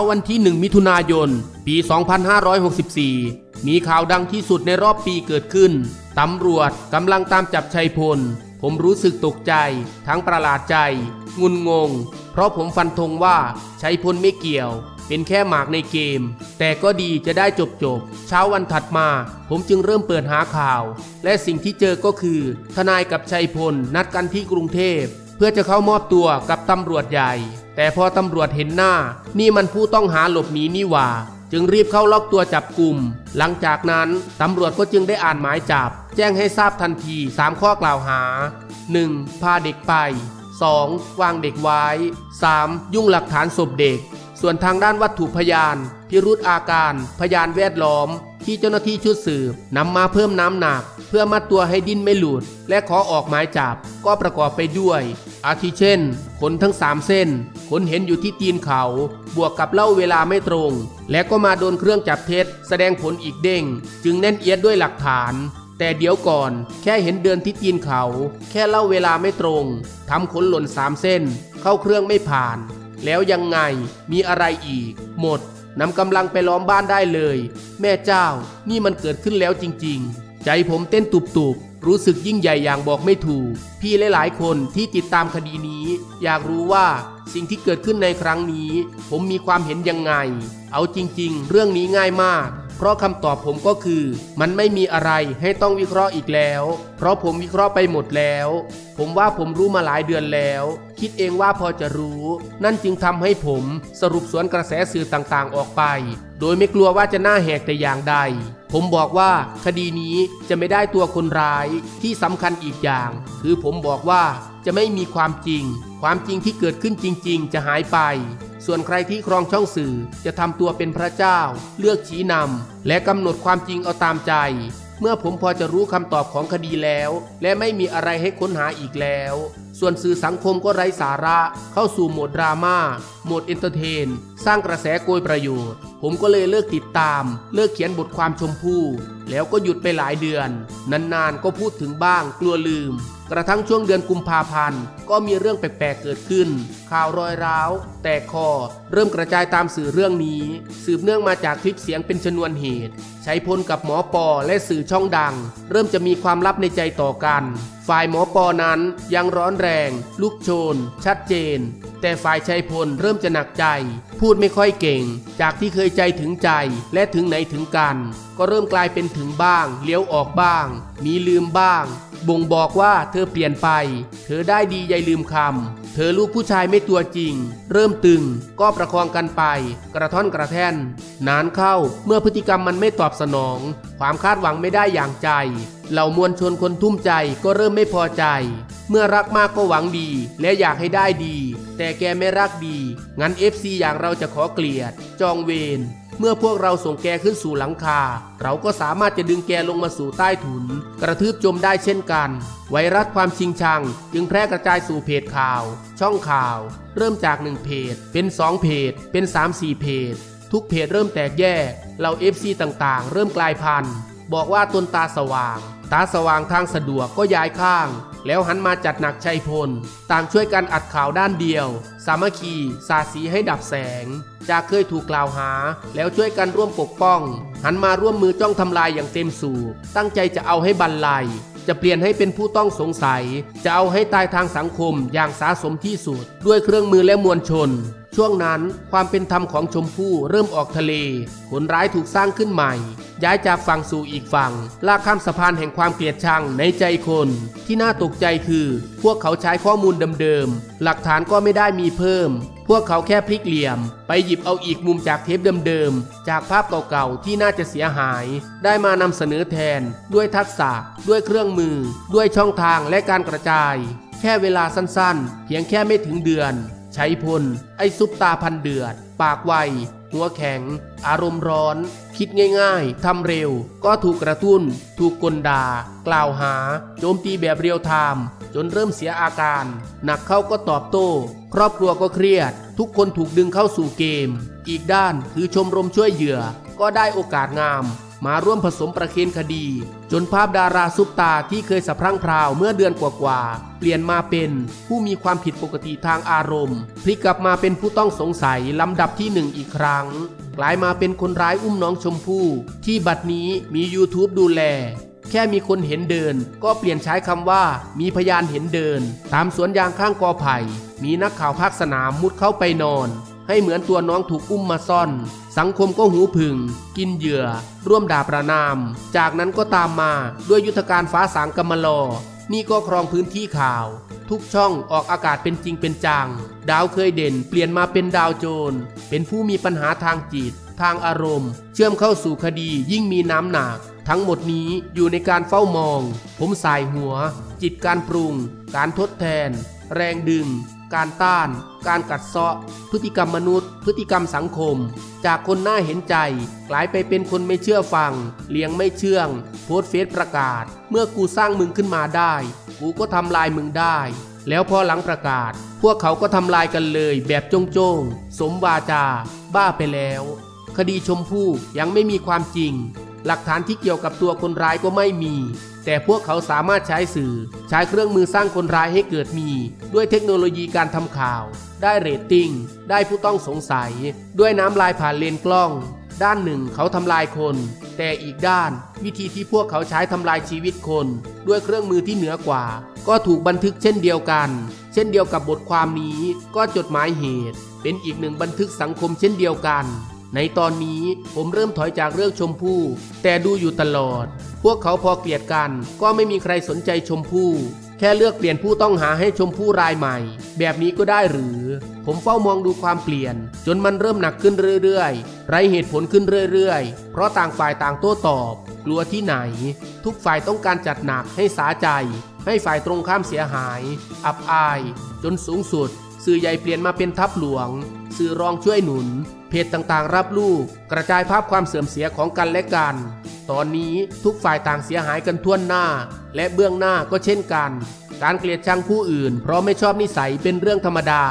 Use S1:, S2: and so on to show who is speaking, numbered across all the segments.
S1: ช้าวันที่ 1 มิถุนายน ปี 2564 มีข่าวดังที่สุดในรอบปีเกิดขึ้น ตำรวจกำลังตามจับชัยพล ผมรู้สึกตกใจ ทั้งประหลาดใจ งุนงง เพราะผมฟันธงว่าชัยพลไม่เกี่ยว เป็นแค่หมากในเกม แต่ก็ดีจะได้จบจบ เช้าวันถัดมา ผมจึงเริ่มเปิดหาข่าว และสิ่งที่เจอก็คือ ทนายกับชัยพลนัดกันที่กรุงเทพ เพื่อจะเข้ามอบตัวกับตำรวจใหญ่ แต่พอตำรวจเห็นหน้า นี่มันผู้ต้องหาหลบหนีนี่ว่า จึงรีบเข้าล็อกตัวจับกลุ่ม หลังจากนั้นตำรวจก็จึงได้อ่านหมายจับ แจ้งให้ทราบทันที 3 ข้อกล่าวหา 1. พาเด็กไป 2. วางเด็กไว้ 3. ยุ่งหลักฐานศพเด็ก ส่วนทางด้านวัตถุพยาน พิรุธอาการ พยานแวดล้อม ที่เจ้าหน้าที่ชุดสืบนำมาเพิ่มน้ำหนัก เพื่อมัดตัวให้ดิ้นไม่หลุด และขอออกหมายจับก็ประกอบไปด้วย อาทิเช่น ขนทั้ง 3 เส้น ขนเห็นอยู่ที่ตีนเขา บวกกับเล่าเวลาไม่ตรง และก็มาโดนเครื่องจับเท็จ แสดงผลอีกเด้ง จึงแน่นเอียดด้วยหลักฐานแต่เดี๋ยวก่อนแค่เห็นเดินที่ตีนเขา แค่เล่าเวลาไม่ตรงทำขนหล่นสามเส้น เข้าเครื่องไม่ผ่าน แล้วยังไงมีอะไรอีก หมด นำกำลังไปล้อมบ้านได้เลย แม่เจ้า นี่มันเกิดขึ้นแล้วจริง ๆ ใจผมเต้นตุบๆ รู้สึกยิ่งใหญ่อย่างบอกไม่ถูก พี่หลายๆ คนที่ติดตามคดีนี้ อยากรู้ว่าสิ่งที่เกิดขึ้นในครั้งนี้ ผมมีความเห็นยังไง เอาจริง ๆ เรื่องนี้ง่ายมาก เพราะคำตอบผมก็คือ มันไม่มีอะไรให้ต้องวิเคราะห์อีกแล้ว เพราะผมวิเคราะห์ไปหมดแล้ว ผมว่าผมรู้มาหลายเดือนแล้ว คิดเองว่าพอจะรู้ นั่นจึงทำให้ผมสรุปสวนกระแสสื่อต่างๆ ออกไป โดยไม่กลัวว่าจะหน้าแหกแต่อย่างใด ผมบอกว่าคดีนี้จะไม่ได้ตัวคนร้ายที่สำคัญอีกอย่าง คือผมบอกว่าจะไม่มีความจริง ความจริงที่เกิดขึ้นจริง ๆ จะหายไป ส่วนใครที่ครองช่องสื่อจะทำตัวเป็นพระเจ้า เลือกชี้นำและกำหนดความจริงเอาตามใจ เมื่อผมพอจะรู้คำตอบของคดีแล้ว และไม่มีอะไรให้ค้นหาอีกแล้ว ส่วนสื่อสังคมก็ไร้สาระเข้าสู่โหมดดราม่าโหมดเอนเตอร์เทน สร้างกระแสโกยประโยชน์ ผมก็เลยเลิกติดตาม เลิกเขียนบทความชมพู่แล้วก็หยุดไปหลายเดือน นานๆก็พูดถึงบ้างกลัวลืม กระทั่งช่วงเดือนกุมภาพันธ์ก็มีเรื่องแปลกๆเกิดขึ้น ข่าวรอยร้าว แตกคอ เริ่มกระจายตามสื่อเรื่องนี้ สืบเนื่องมาจากคลิปเสียงเป็นชนวนเหตุ ใช้พลกับหมอปอและสื่อช่องดัง เริ่มจะมีความลับในใจต่อกัน ฝ่ายหมอปอนั้นยังร้อนแรง ลุกโชน ชัดเจน แต่ฝ่ายชัยพลเริ่มจะหนักใจ พูดไม่ค่อยเก่ง จากที่เคยใจถึงใจและถึงไหนถึงกัน ก็เริ่มกลายเป็นถึงบ้าง เลี้ยวออกบ้าง มีลืมบ้าง บ่งบอกว่าเธอเปลี่ยนไป เธอได้ดีใยลืมคำ เธอลูกผู้ชายไม่ตัวจริง เริ่มตึงก็ประคองกันไป กระท่อนกระแท่น นานเข้าเมื่อพฤติกรรมมันไม่ตอบสนอง ความคาดหวังไม่ได้อย่างใจ เหล่ามวลชนคนทุ่มใจก็เริ่มไม่พอใจ เมื่อรักมากก็หวังดี และอยากให้ได้ดี แต่แกไม่รักดี งั้น FC อย่างเราจะขอเกลียด จองเวร เมื่อพวกเราส่งแกขึ้นสู่หลังคา เราก็สามารถจะดึงแกลงมาสู่ใต้ถุน กระทืบจมได้เช่นกัน ไวรัสความชิงชัง จึงแพร่กระจายสู่เพจข่าว ช่องข่าว เริ่มจากหนึ่งเพจ เป็นสองเพจ เป็นสามสี่เพจ ทุกเพจเริ่มแตกแยก เรา FC ต่างๆ เริ่มกลายพันธุ์ บอกว่าตนตาสว่าง ตาสว่างทางสะดวกก็ย้ายข้าง แล้วหันมาจัดหนักชัยพล ต่างช่วยกันอัดข่าวด้านเดียว สามัคคีสาสีให้ดับแสง จากเคยถูกกล่าวหา แล้วช่วยกันร่วมปกป้อง หันมาร่วมมือจ้องทำลายอย่างเต็มสูบตั้งใจจะเอาให้บรรลัยจะเปลี่ยนให้เป็นผู้ต้องสงสัย จะเอาให้ตายทางสังคมอย่างสาสมที่สุด ด้วยเครื่องมือและมวลชน ช่วงนั้นความเป็นธรรมของชมพู่เริ่มออกทะเลคนร้ายถูกสร้างขึ้นใหม่ ย้ายจากฝั่งสู่อีกฝั่ง ลากข้ามสะพานแห่งความเกลียดชังในใจคน ที่น่าตกใจคือ พวกเขาใช้ข้อมูลเดิมๆ หลักฐานก็ไม่ได้มีเพิ่ม พวกเขาแค่พลิกเหลี่ยม ไปหยิบเอาอีกมุมจากเทปเดิมๆ จากภาพเก่าๆ ที่น่าจะเสียหาย ได้มานำเสนอแทน ด้วยทักษะ ด้วยเครื่องมือ ด้วยช่องทางและการกระจาย แค่เวลาสั้นๆ เพียงแค่ไม่ถึงเดือน ชัยพล ไอซุปตาพันเดือด ปากไว หัวแข็ง อารมณ์ร้อน คิดง่ายๆ ทำเร็ว ก็ถูกกระตุ้น ถูกกลด่า กล่าวหา โจมตีแบบเรียลไทม์จนเริ่มเสียอาการ หนักเข้าก็ตอบโต้ ครอบครัวก็เครียด ทุกคนถูกดึงเข้าสู่เกม อีกด้านคือชมรมช่วยเหยื่อ ก็ได้โอกาสงาม มาร่วมผสมประเคนคดี จนภาพดาราซุปตาที่เคยสะพรั่งพราวเมื่อเดือนกว่าๆเปลี่ยนมาเป็นผู้มีความผิดปกติทางอารมณ์ พลิกกลับมาเป็นผู้ต้องสงสัยลำดับที่หนึ่งอีกครั้ง กลายมาเป็นคนร้ายอุ้มน้องชมพู่ ที่บัดนี้มี YouTube ดูแล แค่มีคนเห็นเดิน ก็เปลี่ยนใช้คำว่า มีพยานเห็นเดิน ตามสวนยางข้างกอไผ่ มีนักข่าวภาคสนามมุดเข้าไปนอน ให้เหมือนตัวน้องถูกอุ้มมาซ่อน สังคมก็หูผึ่ง กินเหยื่อ ร่วมด่าประนาม จากนั้นก็ตามมาด้วยยุทธการฟ้าสางกำมะลอ นี่ก็ครองพื้นที่ข่าว ทุกช่องออกอากาศเป็นจริงเป็นจัง ดาวเคยเด่นเปลี่ยนมาเป็นดาวโจร เป็นผู้มีปัญหาทางจิต ทางอารมณ์ เชื่อมเข้าสู่คดียิ่งมีน้ำหนัก ทั้งหมดนี้อยู่ในการเฝ้ามอง ผมสายหัว จิตการปรุง การทดแทน แรงดึง การต้าน การกัดเซาะ พฤติกรรมมนุษย์ พฤติกรรมสังคม จากคนน่าเห็นใจ กลายไปเป็นคนไม่เชื่อฟัง เลี้ยงไม่เชื่อง โพสเฟซประกาศ เมื่อกูสร้างมึงขึ้นมาได้ กูก็ทำลายมึงได้ แล้วพอหลังประกาศ พวกเขาก็ทำลายกันเลยแบบโจงๆสมวาจา บ้าไปแล้ว คดีชมพู่ยังไม่มีความจริง หลักฐานที่เกี่ยวกับตัวคนร้ายก็ไม่มี แต่พวกเขาสามารถใช้สื่อ ใช้เครื่องมือสร้างคนร้ายให้เกิดมี ด้วยเทคโนโลยีการทำข่าว ได้เรตติ้ง ได้ผู้ต้องสงสัย ด้วยน้ำลายผ่านเลนกล้อง ด้านหนึ่งเขาทำลายคน แต่อีกด้าน วิธีที่พวกเขาใช้ทำลายชีวิตคน ด้วยเครื่องมือที่เหนือกว่า ก็ถูกบันทึกเช่นเดียวกัน เช่นเดียวกับบทความนี้ ก็จดหมายเหตุ เป็นอีกหนึ่งบันทึกสังคมเช่นเดียวกัน ในตอนนี้ผมเริ่มถอยจากเรื่องชมพู่ แต่ดูอยู่ตลอด พวกเขาพอเกลียดกันก็ไม่มีใครสนใจชมพู่แค่เลือกเปลี่ยนผู้ต้องหาให้ชมพู่รายใหม่ แบบนี้ก็ได้หรือ ผมเฝ้ามองดูความเปลี่ยน จนมันเริ่มหนักขึ้นเรื่อยๆ ไรเหตุผลขึ้นเรื่อยๆ เพราะต่างฝ่ายต่างโต้ตอบ กลัวที่ไหน ทุกฝ่ายต้องการจัดหนักให้สาใจ ให้ฝ่ายตรงข้ามเสียหาย อับอาย จนสูงสุด สื่อใหญ่เปลี่ยนมาเป็นทัพหลวง สื่อรองช่วยหนุน เพจต่างๆ รับลูก กระจายภาพความเสื่อมเสียของกันและกัน ตอนนี้ทุกฝ่ายต่างเสียหายกันทั่วหน้า และเบื้องหน้าก็เช่นกัน การเกลียดชังผู้อื่น เพราะไม่ชอบนิสัยเป็นเรื่องธรรมดา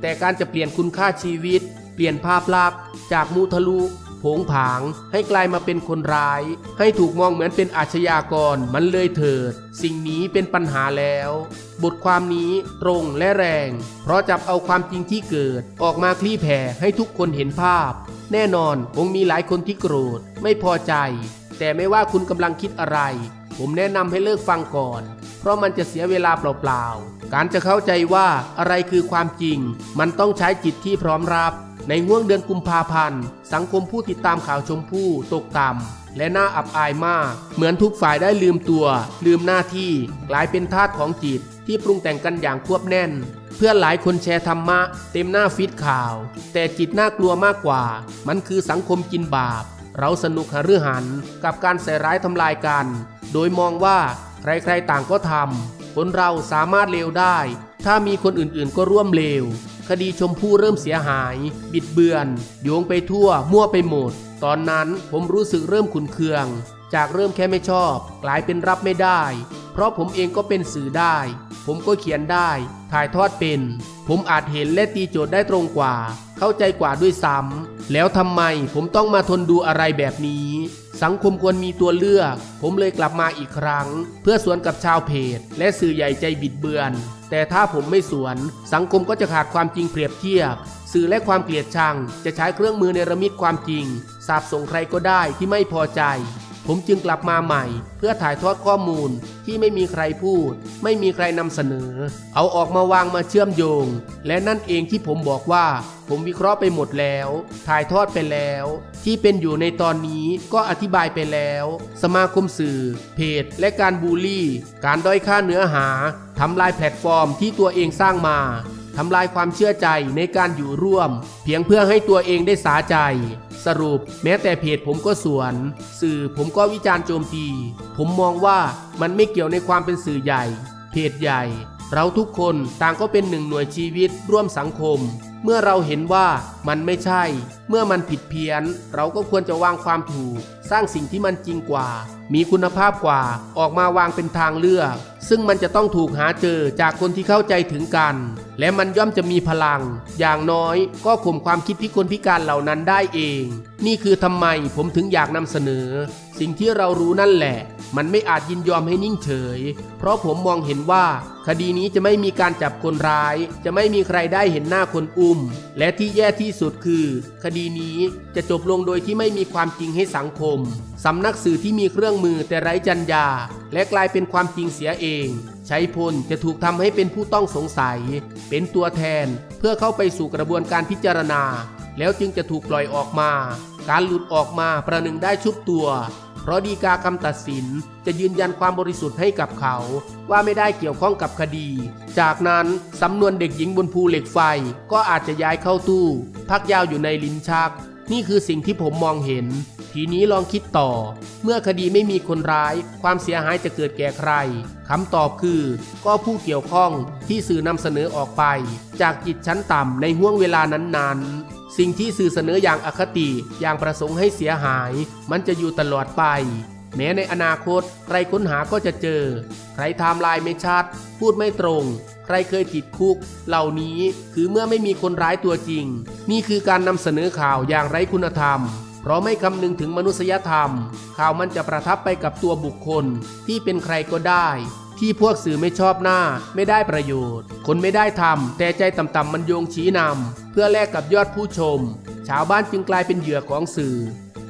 S1: แต่การจะเปลี่ยนคุณค่าชีวิต เปลี่ยนภาพลักษณ์จากมูทะลุ ผงผางให้กลายมาเป็นคนร้าย ให้ถูกมองเหมือนเป็นอาชญากรมันเลยเถิด สิ่งนี้เป็นปัญหาแล้ว บทความนี้ตรงและแรง เพราะจับเอาความจริงที่เกิด ออกมาคลี่แผ่ให้ทุกคนเห็นภาพ แน่นอนคงมีหลายคนที่โกรธ ไม่พอใจ แต่ไม่ว่าคุณกำลังคิดอะไร ผมแนะนำให้เลิกฟังก่อน เพราะมันจะเสียเวลาเปล่าๆการจะเข้าใจว่าอะไรคือความจริง มันต้องใช้จิตที่พร้อมรับ ในห่วงเดือนกุมภาพันธ์ สังคมผู้ติดตามข่าวชมพู่ตกต่ำและน่าอับอายมาก เหมือนทุกฝ่ายได้ลืมตัว ลืมหน้าที่ กลายเป็นทาสของจิต ที่ปรุงแต่งกันอย่างควบแน่น เพื่อนหลายคนแชร์ธรรมะ เต็มหน้าฟีดข่าว แต่จิตน่ากลัวมากกว่า มันคือสังคมกินบาป เราสนุกหฤหันกับการใส่ร้ายทำลายกัน โดยมองว่าใครๆต่างก็ทำคนเราสามารถเลวได้ ถ้ามีคนอื่นๆก็ร่วมเลว คดีชมพู่เริ่มเสียหาย บิดเบือน โยงไปทั่ว มั่วไปหมด ตอนนั้นผมรู้สึกเริ่มขุนเคือง จากเริ่มแค่ไม่ชอบ กลายเป็นรับไม่ได้ เพราะผมเองก็เป็นสื่อได้ ผมก็เขียนได้ ถ่ายทอดเป็น ผมอาจเห็นและตีโจทย์ได้ตรงกว่า เข้าใจกว่าด้วยซ้ำแล้วทำไมผมต้องมาทนดูอะไรแบบนี้ สังคมควรมีตัวเลือก ผมเลยกลับมาอีกครั้ง เพื่อสวนกับชาวเพจ และสื่อใหญ่ใจบิดเบือน แต่ถ้าผมไม่สวน สังคมก็จะขาดความจริงเปรียบเทียบ สื่อและความเกลียดชัง จะใช้เครื่องมือในระมิดความจริง สาบส่งใครก็ได้ที่ไม่พอใจ ผมจึงกลับมาใหม่ เพื่อถ่ายทอดข้อมูลที่ไม่มีใครพูด ไม่มีใครนำเสนอ เอาออกมาวางมาเชื่อมโยง และนั่นเองที่ผมบอกว่า ผมวิเคราะห์ไปหมดแล้ว ถ่ายทอดไปแล้ว ที่เป็นอยู่ในตอนนี้ก็อธิบายไปแล้ว สมาคมสื่อ เพจ และการบูลลี่ การด้อยค่าเนื้อหาทำลายแพลตฟอร์มที่ตัวเองสร้างมา ทำลายความเชื่อใจในการอยู่ร่วม เพียงเพื่อให้ตัวเองได้สาใจ สรุปแม้แต่เพจผมก็สวน สื่อผมก็วิจารณ์โจมตี ผมมองว่ามันไม่เกี่ยวในความเป็นสื่อใหญ่ เพจใหญ่ เราทุกคนต่างก็เป็นหนึ่งหน่วยชีวิตร่วมสังคม เมื่อเราเห็นว่ามันไม่ใช่ เมื่อมันผิดเพี้ยน เราก็ควรจะวางความถูก สร้างสิ่งที่มันจริงกว่า มีคุณภาพกว่า ออกมาวางเป็นทางเลือก ซึ่งมันจะต้องถูกหาเจอจากคนที่เข้าใจถึงกัน และมันย่อมจะมีพลัง อย่างน้อยก็ข่มความคิดพิกลพิการเหล่านั้นได้เอง นี่คือทำไมผมถึงอยากนำเสนอ สิ่งที่เรารู้นั่นแหละ มันไม่อาจยินยอมให้นิ่งเฉย เพราะผมมองเห็นว่า คดีนี้จะไม่มีการจับคนร้าย จะไม่มีใครได้เห็นหน้าคนอุ้ม และที่แย่ที่สุดคือ คดีนี้จะจบลงโดยที่ไม่มีความจริงให้สังคมสำนักสื่อที่มีเครื่องมือแต่ไร้จรรยาและกลายเป็นความจริงเสียเองใช้พลจะถูกทำให้เป็นผู้ต้องสงสัย เป็นตัวแทนเพื่อเข้าไปสู่กระบวนการพิจารณา แล้วจึงจะถูกปล่อยออกมา การหลุดออกมาประหนึ่งได้ชุบตัว เพราะดีกาคำตัดสินจะยืนยันความบริสุทธิ์ให้กับเขา ว่าไม่ได้เกี่ยวข้องกับคดี จากนั้นสำนวนเด็กหญิงบนภูเหล็กไฟก็อาจจะย้ายเข้าตู้ พักยาวอยู่ในลิ้นชัก นี่คือสิ่งที่ผมมองเห็น ทีนี้ลองคิดต่อ เมื่อคดีไม่มีคนร้าย ความเสียหายจะเกิดแก่ใครคำตอบคือ ก็ผู้เกี่ยวข้องที่สื่อนำเสนอออกไป จากจิตชั้นต่ำในห่วงเวลานั้นๆ สิ่งที่สื่อเสนออย่างอคติอย่างประสงค์ให้เสียหาย มันจะอยู่ตลอดไป แม้ในอนาคต ใครค้นหาก็จะเจอ ใครไทม์ไลน์ไม่ชัด พูดไม่ตรง ใครเคยติดคุก เหล่านี้คือเมื่อไม่มีคนร้ายตัวจริง นี่คือการนำเสนอข่าวอย่างไร้คุณธรรม เพราะไม่คำนึงถึงมนุษยธรรม ข่าวมันจะประทับไปกับตัวบุคคลที่เป็นใครก็ได้ ที่พวกสื่อไม่ชอบหน้า ไม่ได้ประโยชน์ คนไม่ได้ทำแต่ใจต่ำๆมันโยงชี้นำเพื่อแลกกับยอดผู้ชม ชาวบ้านจึงกลายเป็นเหยื่อของสื่อ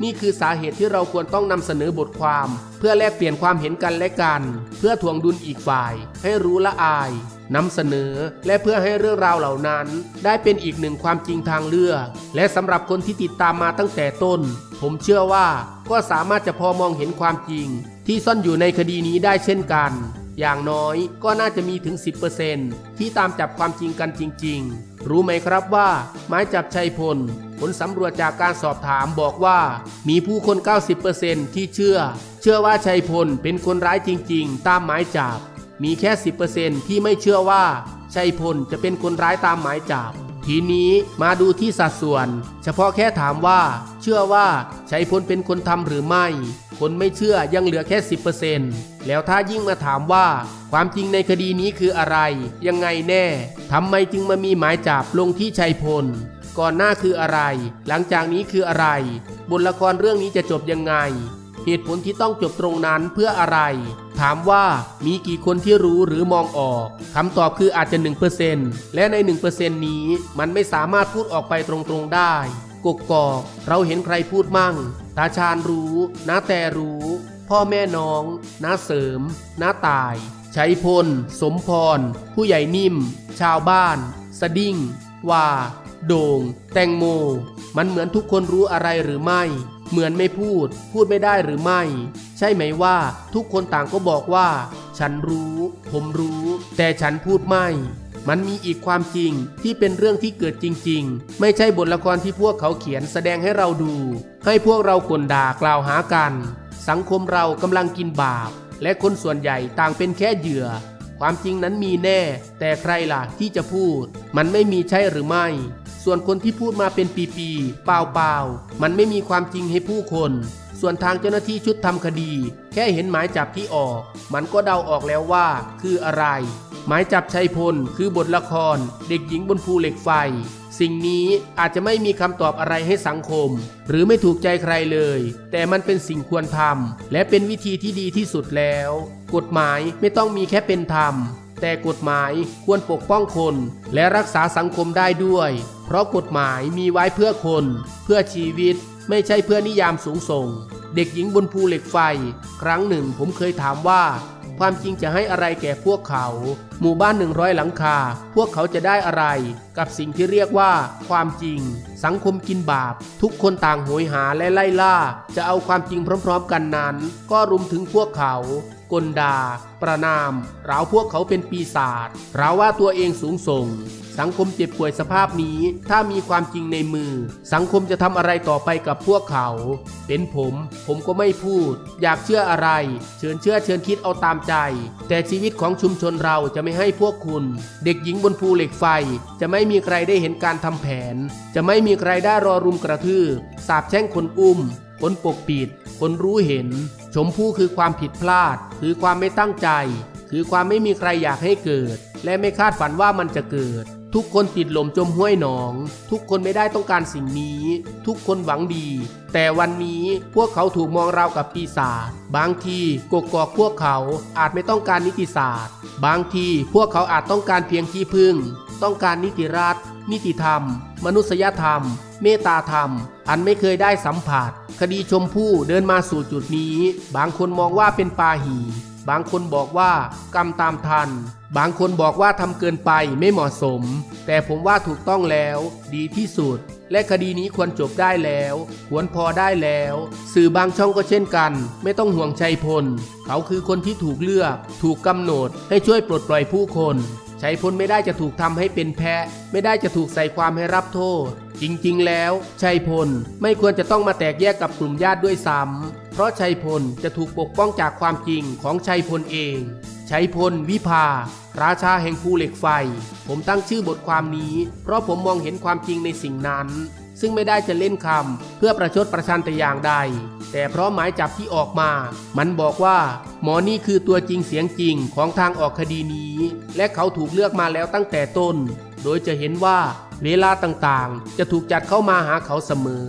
S1: นี่คือสาเหตุที่เราควรต้องนำเสนอบทความ เพื่อแลกเปลี่ยนความเห็นกันและกัน เพื่อทวงดุลอีกฝ่าย ให้รู้ละอายนำเสนอและเพื่อให้เรื่องราวเหล่านั้น ได้เป็นอีกหนึ่งความจริงทางเลือก และสำหรับคนที่ติดตามมาตั้งแต่ต้น ผมเชื่อว่าก็สามารถจะพอมองเห็นความจริง ที่ซ่อนอยู่ในคดีนี้ได้เช่นกัน อย่างน้อยก็น่าจะมีถึง 10%ที่ตามจับความจริงกันจริง ๆ รู้ไหมครับว่าหมายจับชัยพล ผลสำรวจจากการสอบถามบอกว่า มีผู้คน 90%ที่เชื่อ เชื่อว่าชัยพลเป็นคนร้ายจริง ๆ ตามหมายจับ มีแค่ 10%ที่ไม่เชื่อว่า ชัยพลจะเป็นคนร้ายตามหมายจับทีนี้มาดูที่สัดส่วน เฉพาะแค่ถามว่า เชื่อว่าชัยพลเป็นคนทำหรือไม่ คนไม่เชื่อยังเหลือแค่ 10%แล้วถ้ายิ่งมาถามว่า ความจริงในคดีนี้คืออะไร ยังไงแน่ทำไมจึงมามีหมายจับลงที่ชัยพล ก่อนหน้าคืออะไร หลังจากนี้คืออะไร บทละครเรื่องนี้จะจบยังไง เหตุผลที่ต้องจบตรงนั้นเพื่ออะไร ถามว่ามีกี่คนที่รู้หรือมองออกคำตอบคืออาจจะ 1%และใน 1%นี้มันไม่สามารถพูดออกไปตรงๆได้กกอกเราเห็นใครพูดมั่ง ตาชาญรู้น้าแต่รู้ พ่อแม่น้องน้าเสริมน้าตาย ชัยพล สมพร ผู้ใหญ่นิ่ม ชาวบ้าน สดิ้งว่าโด่ง แตงโม มันเหมือนทุกคนรู้อะไรหรือไม่ เหมือนไม่พูด พูดไม่ได้หรือไม่ ใช่ไหมว่าทุกคนต่างก็บอกว่า ฉันรู้ ผมรู้ แต่ฉันพูดไม่ มันมีอีกความจริงที่เป็นเรื่องที่เกิดจริง ๆ ไม่ใช่บทละครที่พวกเขาเขียนแสดงให้เราดู ให้พวกเรากลด่ากล่าวหากัน สังคมเรากำลังกินบาป และคนส่วนใหญ่ต่างเป็นแค่เหยื่อ ความจริงนั้นมีแน่ แต่ใครล่ะที่จะพูด มันไม่มีใช่หรือไม่ ส่วนคนที่พูดมาเป็นปีๆเปล่าๆมันไม่มีความจริงให้ผู้คนส่วนทางเจ้าหน้าที่ชุดทำคดี แค่เห็นหมายจับที่ออก มันก็เดาออกแล้วว่า คืออะไร หมายจับชัยพล คือบทละคร เด็กหญิงบนภูเหล็กไฟ สิ่งนี้อาจจะไม่มีคำตอบอะไรให้สังคม หรือไม่ถูกใจใครเลย แต่มันเป็นสิ่งควรทำและเป็นวิธีที่ดีที่สุดแล้ว กฎหมายไม่ต้องมีแค่เป็นธรรม แต่กฎหมายควรปกป้องคน และรักษาสังคมได้ด้วย เพราะกฎหมายมีไว้เพื่อคน เพื่อชีวิต ไม่ใช่เพื่อนิยามสูงส่ง เด็กหญิงบนภูเหล็กไฟ ครั้งหนึ่งผมเคยถามว่า ความจริงจะให้อะไรแก่พวกเขา หมู่บ้านหนึ่งร้อยหลังคา พวกเขาจะได้อะไร กับสิ่งที่เรียกว่า ความจริง สังคมกินบาป ทุกคนต่างโหยหาและไล่ล่า จะเอาความจริงพร้อมๆ กันนั้น ก็รุมถึงพวกเขา กลดา ประนามเราพวกเขาเป็นปีศาจเราวว่าตัวเองสูงส่ง สังคมเจ็บป่วยสภาพนี้ ถ้ามีความจริงในมือ สังคมจะทำอะไรต่อไปกับพวกเขา เป็นผม ผมก็ไม่พูด อยากเชื่ออะไร เชิญเชื่อเชิญคิดเอาตามใจ แต่ชีวิตของชุมชนเราจะไม่ให้พวกคุณ เด็กหญิงบนภูเหล็กไฟ จะไม่มีใครได้เห็นการทำแผน จะไม่มีใครได้รอรุมกระทืบสาบแช่งคนอุ้มคนปกปิด คนรู้เห็น ชมพู่คือความผิดพลาด คือความไม่ตั้งใจ คือความไม่มีใครอยากให้เกิด และไม่คาดฝันว่ามันจะเกิด ทุกคนติดลมจมห้วยหนอง ทุกคนไม่ได้ต้องการสิ่งนี้ ทุกคนหวังดี แต่วันนี้พวกเขาถูกมองราวกับปีศาจบางทีกกอกพวกเขาอาจไม่ต้องการนิติศาสตร์ บางทีพวกเขาอาจต้องการเพียงที่พึ่ง ต้องการนิติรัฐ นิติธรรม มนุษยธรรม เมตตาธรรม อันไม่เคยได้สัมผัส คดีชมพู่เดินมาสู่จุดนี้ บางคนมองว่าเป็นปาหี บางคนบอกว่ากรรมตามทัน บางคนบอกว่าทำเกินไปไม่เหมาะสม แต่ผมว่าถูกต้องแล้ว ดีที่สุด และคดีนี้ควรจบได้แล้ว ควรพอได้แล้ว สื่อบางช่องก็เช่นกัน ไม่ต้องห่วงชัยพล เขาคือคนที่ถูกเลือก ถูกกำหนดให้ช่วยปลดปล่อยผู้คน ชัยพลไม่ได้จะถูกทำให้เป็นแพะ ไม่ได้จะถูกใส่ความให้รับโทษ จริงๆ แล้ว ชัยพลไม่ควรจะต้องมาแตกแยกกับกลุ่มญาติด้วยซ้ำเพราะชัยพลจะถูกปกป้องจากความจริงของชัยพลเองชัยพลวิภา ราชาแห่งภูเหล็กไฟ ผมตั้งชื่อบทความนี้ เพราะผมมองเห็นความจริงในสิ่งนั้น ซึ่งไม่ได้จะเล่นคำเพื่อประชดประชันแต่อย่างใด แต่เพราะหมายจับที่ออกมา มันบอกว่า หมอนี่คือตัวจริงเสียงจริงของทางออกคดีนี้ และเขาถูกเลือกมาแล้วตั้งแต่ต้น โดยจะเห็นว่าเวลาต่างๆ จะถูกจัดเข้ามาหาเขาเสมอ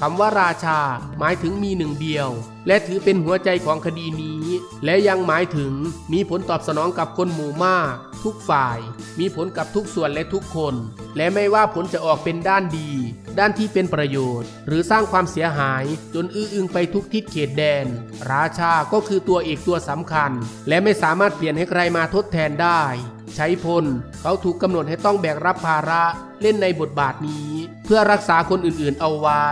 S1: คำว่าราชา หมายถึงมีหนึ่งเดียว และถือเป็นหัวใจของคดีนี้ และยังหมายถึงมีผลตอบสนองกับคนหมู่มาก ทุกฝ่าย มีผลกับทุกส่วนและทุกคน และไม่ว่าผลจะออกเป็นด้านดี ด้านที่เป็นประโยชน์ หรือสร้างความเสียหายจนอื้ออึงไปทุกทิศเขตแดน ราชาก็คือตัวเอกตัวสำคัญ และไม่สามารถเปลี่ยนให้ใครมาทดแทนได้ใช้พล เขาถูกกำหนดให้ต้องแบกรับภาระเล่นในบทบาทนี้ เพื่อรักษาคนอื่นๆเอาไว้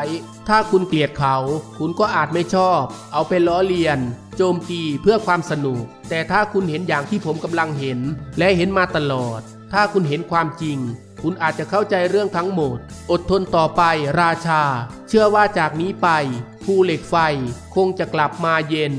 S1: ถ้าคุณเกลียดเขา คุณก็อาจไม่ชอบ เอาไปล้อเลียน โจมตีเพื่อความสนุก แต่ถ้าคุณเห็นอย่างที่ผมกำลังเห็น และเห็นมาตลอด ถ้าคุณเห็นความจริง คุณอาจจะเข้าใจเรื่องทั้งหมด อดทนต่อไป ราชา เชื่อว่าจากนี้ไป ภูเหล็กไฟ คงจะกลับมาเย็น